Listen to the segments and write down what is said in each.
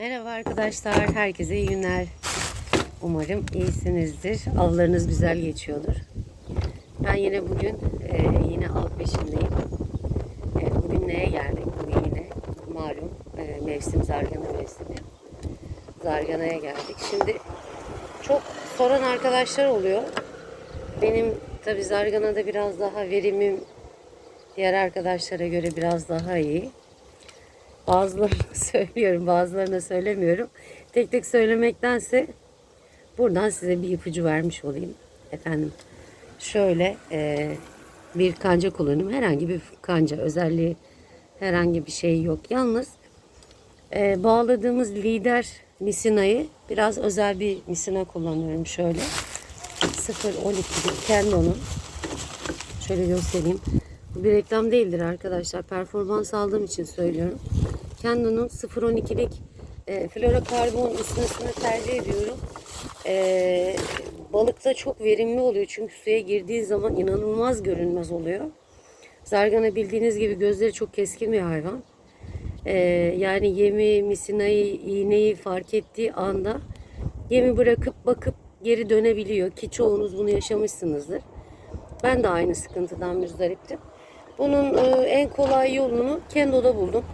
Merhaba arkadaşlar, herkese iyi günler. Umarım iyisinizdir. Avlarınız güzel geçiyordur. Ben yine bugün e, yine av peşindeyim. E, bugün neye geldik? Bugün yine malum e, mevsim zargana mevsimi. Zargana'ya geldik. Şimdi çok soran arkadaşlar oluyor. Benim tabi Zargana'da biraz daha verimim diğer arkadaşlara göre biraz daha iyi. Bazılarına söylüyorum, bazılarına söylemiyorum. Tek tek söylemektense buradan size bir ipucu vermiş olayım. Efendim şöyle e, bir kanca kullanıyorum. Herhangi bir kanca özelliği herhangi bir şey yok. Yalnız e, bağladığımız lider misinayı biraz özel bir misina kullanıyorum şöyle. 0.12'lik Kendon'un şöyle göstereyim. Bu bir reklam değildir arkadaşlar. Performans aldığım için söylüyorum. Kendon'un 0.12'lik e, florokarbon üstüne tercih ediyorum. E, balıkta çok verimli oluyor. Çünkü suya girdiği zaman inanılmaz görünmez oluyor. Zargana bildiğiniz gibi gözleri çok keskin bir hayvan. E, yani yemi, misinayı, iğneyi fark ettiği anda yemi bırakıp bakıp geri dönebiliyor. Ki çoğunuz bunu yaşamışsınızdır. Ben de aynı sıkıntıdan müzdariptim. Bunun e, en kolay yolunu Kendo'da buldum.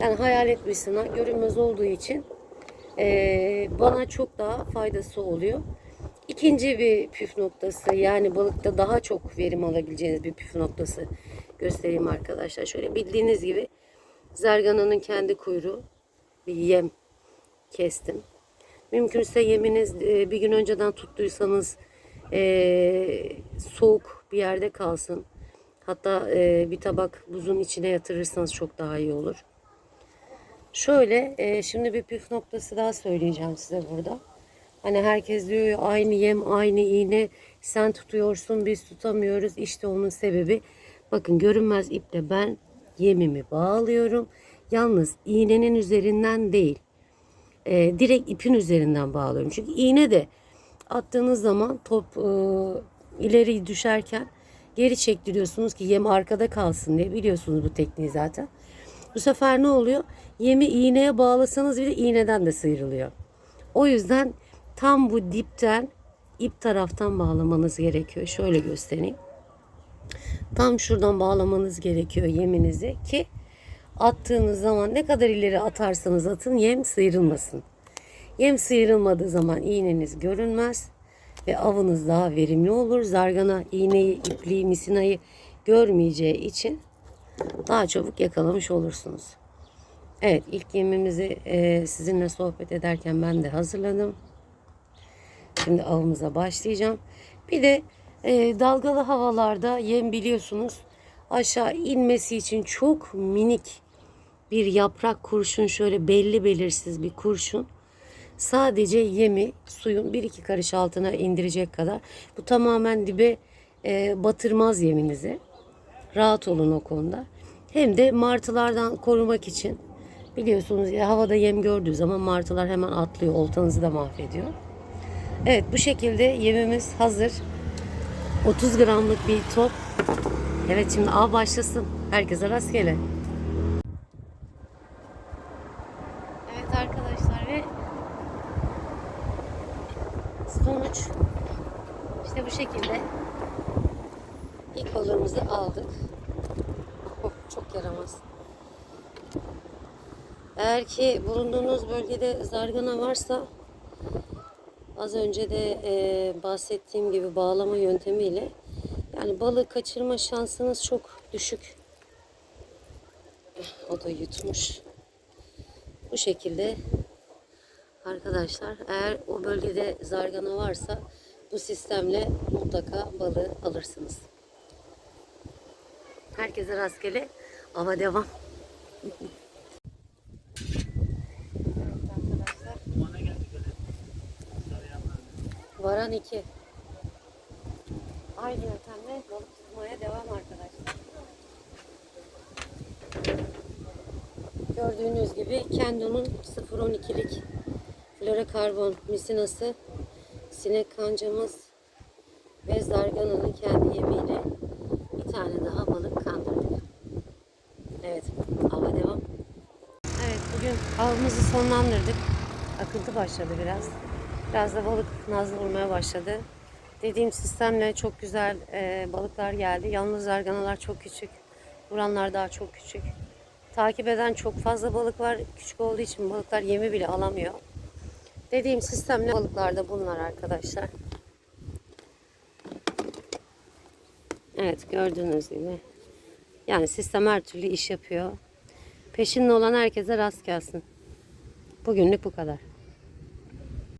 Yani hayalet bir sınav görünmez olduğu için e, bana çok daha faydası oluyor. İkinci bir püf noktası yani balıkta daha çok verim alabileceğiniz bir püf noktası göstereyim arkadaşlar. Şöyle bildiğiniz gibi zargananın kendi kuyruğu bir yem kestim. Mümkünse yeminiz bir gün önceden tuttuysanız e, soğuk bir yerde kalsın. Hatta e, bir tabak buzun içine yatırırsanız çok daha iyi olur. Şöyle e, şimdi bir püf noktası daha söyleyeceğim size burada. Hani herkes diyor ya aynı yem aynı iğne sen tutuyorsun biz tutamıyoruz. İşte onun sebebi bakın görünmez iple ben yemimi bağlıyorum. Yalnız iğnenin üzerinden değil e, direkt ipin üzerinden bağlıyorum. Çünkü iğne de attığınız zaman top e, ileri düşerken geri çektiriyorsunuz ki yem arkada kalsın diye biliyorsunuz bu tekniği zaten. Bu sefer ne oluyor? Yemi iğneye bağlasanız bile iğneden de sıyrılıyor. O yüzden tam bu dipten ip taraftan bağlamanız gerekiyor. Şöyle göstereyim. Tam şuradan bağlamanız gerekiyor yeminizi ki attığınız zaman ne kadar ileri atarsanız atın yem sıyrılmasın. Yem sıyrılmadığı zaman iğneniz görünmez ve avınız daha verimli olur. Zargana iğneyi, ipliği, misinayı görmeyeceği için daha çabuk yakalamış olursunuz. Evet ilk yemimizi e, sizinle sohbet ederken ben de hazırladım. Şimdi avımıza başlayacağım. Bir de e, dalgalı havalarda yem biliyorsunuz aşağı inmesi için çok minik bir yaprak kurşun şöyle belli belirsiz bir kurşun. Sadece yemi suyun bir iki karış altına indirecek kadar. Bu tamamen dibe e, batırmaz yeminizi. Rahat olun o konuda. Hem de martılardan korumak için biliyorsunuz ya havada yem gördüğü zaman martılar hemen atlıyor. Oltanızı da mahvediyor. Evet bu şekilde yemimiz hazır. 30 gramlık bir top. Evet şimdi av başlasın. Herkese rastgele. Evet arkadaşlar ve sonuç işte bu şekilde ilk balığımızı aldık. Oh, çok yaramaz. Eğer ki bulunduğunuz bölgede zargana varsa az önce de e, bahsettiğim gibi bağlama yöntemiyle yani balık kaçırma şansınız çok düşük. O da yutmuş. Bu şekilde arkadaşlar eğer o bölgede zargana varsa bu sistemle mutlaka balığı alırsınız. Herkese rastgele ama devam. Varan iki. Aynı yöntemle balık tutmaya devam arkadaşlar. Gördüğünüz gibi Kendo'nun 0.12'lik florokarbon misinası, sinek kancamız ve zargananın kendi yemiyle tane daha balık kandırdık. Evet, hava devam. Evet, bugün avımızı sonlandırdık. Akıntı başladı biraz. Biraz da balık nazlı vurmaya başladı. Dediğim sistemle çok güzel e, balıklar geldi. Yalnız zarganalar çok küçük. Vuranlar daha çok küçük. Takip eden çok fazla balık var. Küçük olduğu için balıklar yemi bile alamıyor. Dediğim sistemle balıklar da bunlar arkadaşlar. Evet gördüğünüz gibi. Yani sistem her türlü iş yapıyor. Peşinde olan herkese rast gelsin. Bugünlük bu kadar.